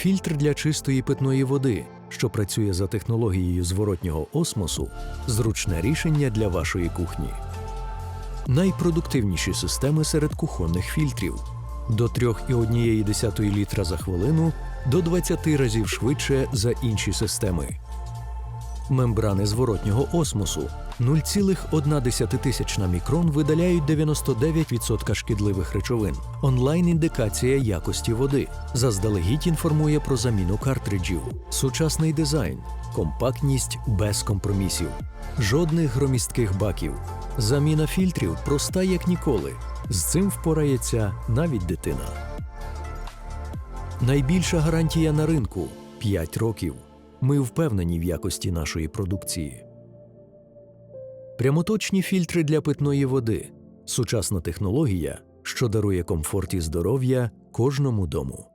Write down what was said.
Фільтр для чистої питної води, що працює за технологією зворотнього осмосу, зручне рішення для вашої кухні. Найпродуктивніші системи серед кухонних фільтрів до 3,1 літра за хвилину до 20 разів швидше за інші системи. Мембрани зворотнього осмосу 0,1 мікрон видаляють 99% шкідливих речовин. Онлайн-індикація якості води. Заздалегідь інформує про заміну картриджів. Сучасний дизайн. Компактність без компромісів. Жодних громістких баків. Заміна фільтрів проста як ніколи. З цим впорається навіть дитина. Найбільша гарантія на ринку 5 років. Ми впевнені в якості нашої продукції. Прямоточні фільтри для питної води сучасна технологія, що дарує комфорт і здоров'я кожному дому.